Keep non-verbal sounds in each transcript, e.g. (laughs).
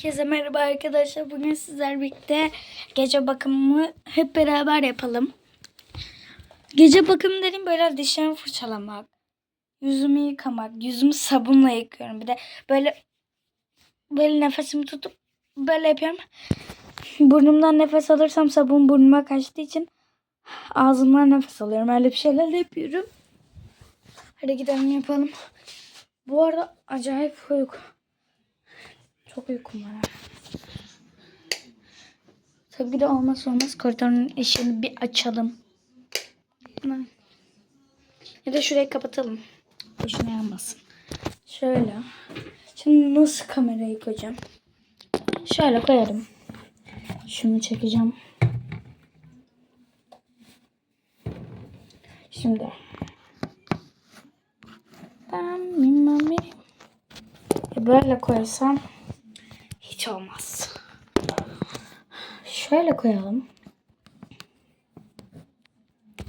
Herkese merhaba arkadaşlar. Bugün sizler birlikte gece bakımımı hep beraber yapalım. Gece bakımı dedim böyle dişlerimi fırçalamak, yüzümü yıkamak, yüzümü sabunla yıkıyorum. Bir de böyle böyle nefesimi tutup böyle yapıyorum. Burnumdan nefes alırsam sabun burnuma kaçtığı için ağzımdan nefes alıyorum. Öyle bir şeyler yapıyorum. Hadi gidelim yapalım. Bu arada acayip uyku. Çok uykum var. Tabii ki de olmazsa olmaz koridorun ışığını bir açalım. Ya da şurayı kapatalım. Boşuna yanmasın. Şöyle. Şimdi nasıl kamerayı koyacağım? Şöyle koyarım. Şunu çekeceğim. Şimdi. Ben ne. Böyle koysam hiç olmaz. Şöyle koyalım.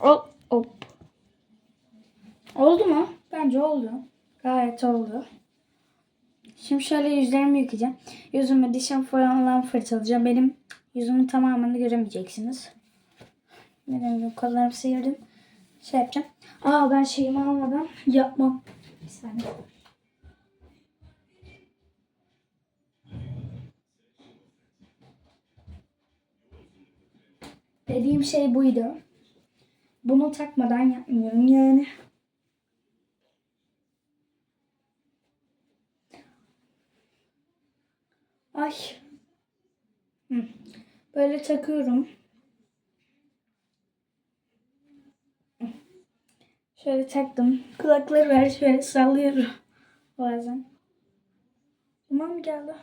Hop hop. Oldu mu? Bence oldu. Gayet oldu. Şimdi şöyle yüzlerimi yıkayacağım. Yüzümü dişim falan fırçalayacağım. Benim yüzümün tamamını göremeyeceksiniz. Benim kollarımı sıyırdım. Şey yapacağım. Aa ben şeyimi almadan yapmam. Bir saniye. Dediğim şey buydu. Bunu takmadan yapmıyorum yani. Ay. Böyle takıyorum. Şöyle taktım. Kulakları ver şöyle sallıyorum. Bazen. Tamam geldi?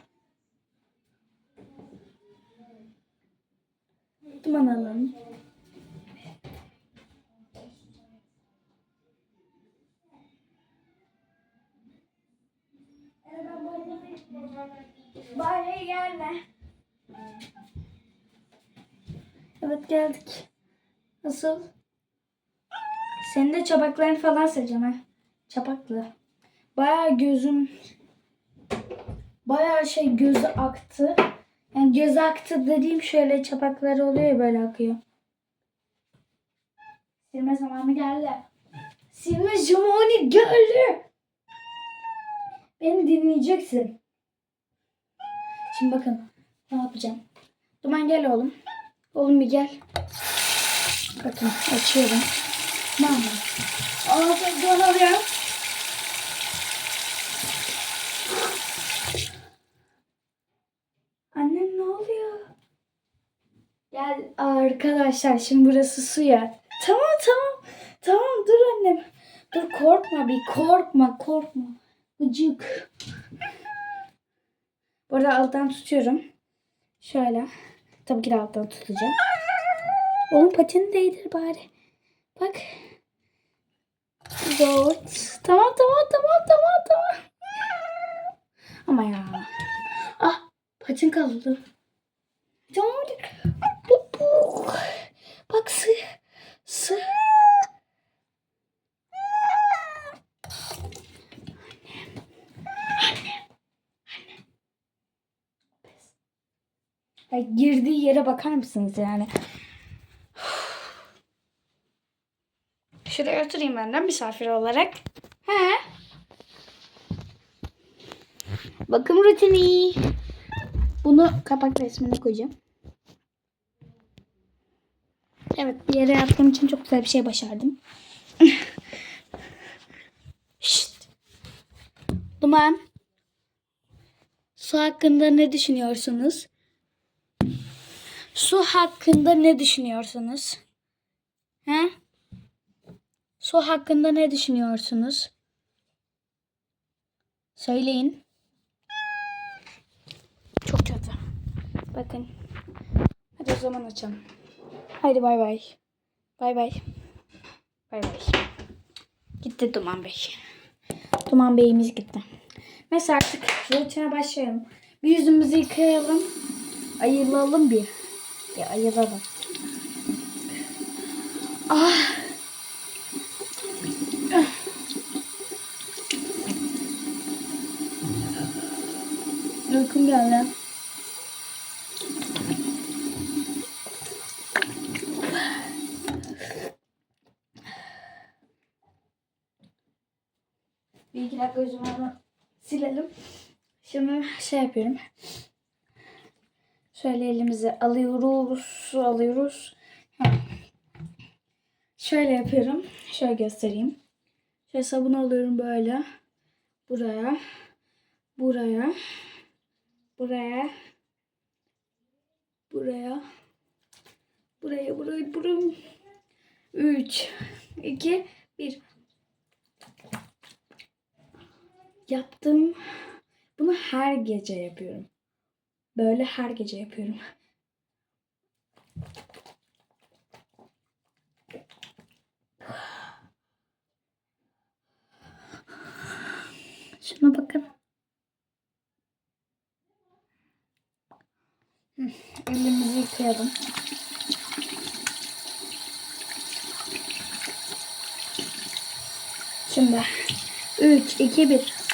Duman alalım. Banyoya gelme. Evet geldik. Nasıl? Senin de çapaklarını falan sileceğim ha. Çapaklı. Bayağı gözüm bayağı şey gözü aktı. Yani göz aktı dediğim şöyle çapakları oluyor ya böyle akıyor. Silme zamanı geldi. Silme zamanı geldi. Beni dinleyeceksin. Şimdi bakın ne yapacağım. Duman gel oğlum. Oğlum bir gel. Bakın açıyorum. Yapayım? Aa çok zor oluyor. Annem ne oluyor? Gel arkadaşlar şimdi burası su ya. Tamam tamam. Tamam dur annem. Dur korkma bir korkma korkma. Gıcık. Burada alttan tutuyorum. Şöyle. Tabii ki de alttan tutacağım. Oğlum patini değdir bari. Bak. Dört. Tamam tamam tamam tamam tamam. Ama ya. Ah patin kaldı. Tamam. Bu, bu. Bak sı. Sı. Ya girdiği yere bakar mısınız yani? Şuraya oturayım ben de misafir olarak. He. Bakım rutini. Bunu kapak resmine koyacağım. Evet bir yere yaptığım için çok güzel bir şey başardım. (laughs) Şşt. Duman. Su hakkında ne düşünüyorsunuz? Su hakkında ne düşünüyorsunuz? He? Su hakkında ne düşünüyorsunuz? Söyleyin. Çok kötü. Bakın. Hadi o zaman açalım. Haydi bay bay. Bay bay. Bay bay. Gitti Duman Bey. Duman Bey'imiz gitti. Mesela artık rutine başlayalım. Bir yüzümüzü yıkayalım. Ayıralım bir. Ya ayılalım. Ah. Uykum geldi. Bir iki dakika yüzümü silelim. Şimdi şey yapıyorum. Şöyle elimizi alıyoruz, alıyoruz. Şöyle yapıyorum. Şöyle göstereyim. Şöyle sabun alıyorum böyle. Buraya. Buraya. Buraya. Buraya. Buraya, buraya, buraya. 3, 2, 1. Yaptım. Bunu her gece yapıyorum. Böyle her gece yapıyorum. Şuna bakın. Elimizi yıkayalım. Şimdi 3, 2, 1.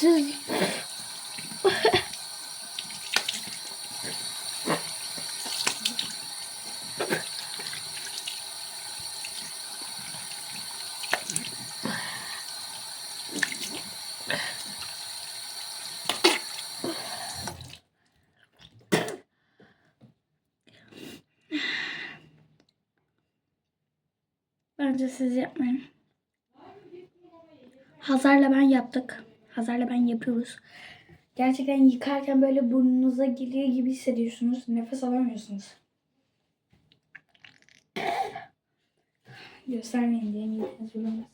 Siz Bence siz yapmayın. Hazar'la ben yaptık. Hazar'la ben yapıyoruz. Gerçekten yıkarken böyle burnunuza giriyor gibi hissediyorsunuz. Nefes alamıyorsunuz. Göstermeyin diye mideniz bulamaz.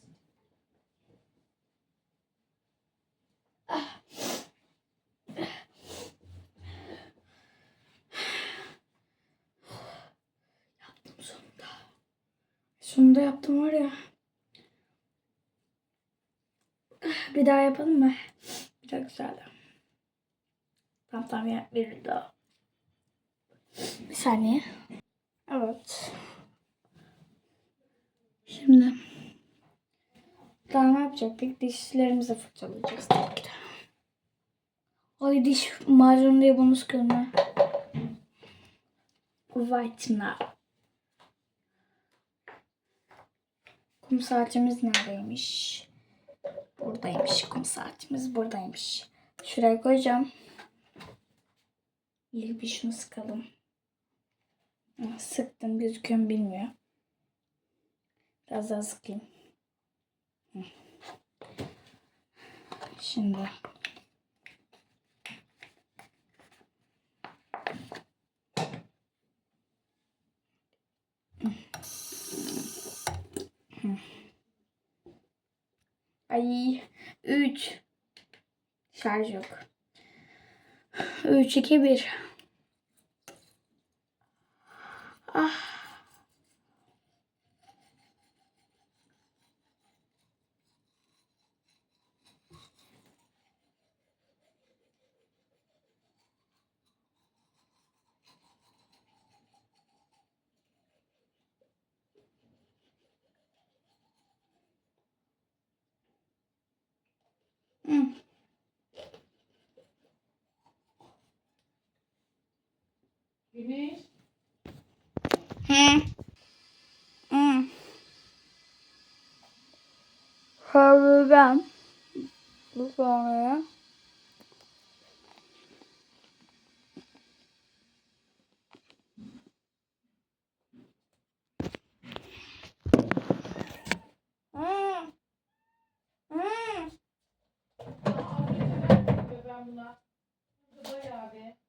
Yaptım sonunda. Sonunda yaptım var ya. Bir daha yapalım mı? Çok güzeldi. Tamam tamam ya bir daha. Bir saniye. Evet. Şimdi daha ne yapacaktık? Dişlerimizi fırçalayacağız tabii. Ay diş macunu diye bunu sıkıyorum Whitener. Kum saatimiz neredeymiş? Buradaymış kum saatimiz buradaymış. Şuraya koyacağım. İlk bir şunu sıkalım. Ha, Sıktım gözüküyor mu bilmiyor. Biraz daha sıkayım. Şimdi. Ay 3 Şarj yok. 3 2 1 Ah. Hı. Güneş. Hı. Hı. Ben bu sonraya. Ben buna. Burada bayağı bir.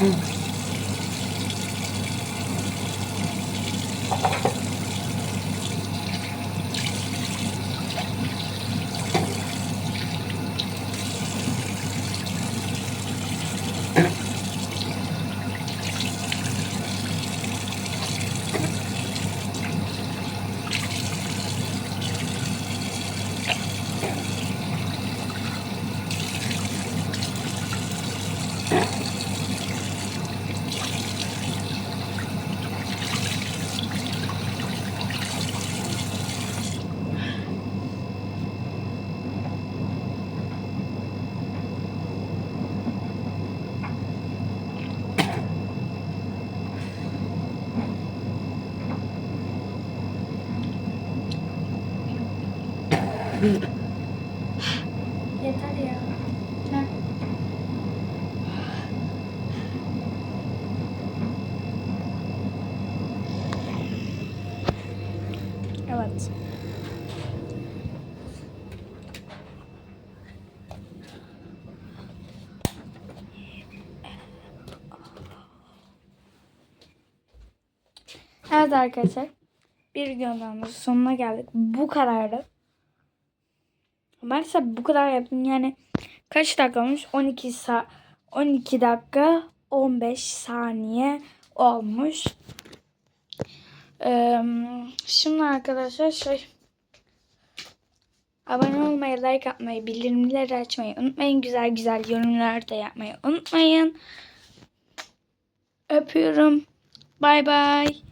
Mm-mm. Evet. Evet arkadaşlar. Bir videonun sonuna geldik. Bu kadardı. Maalesef bu kadar yaptım. Yani kaç dakika olmuş? 12 sa 12 dakika 15 saniye olmuş. Şimdi arkadaşlar şey abone olmayı, like atmayı, bildirimleri açmayı unutmayın. Güzel güzel yorumlar da yapmayı unutmayın. Öpüyorum. Bay bay.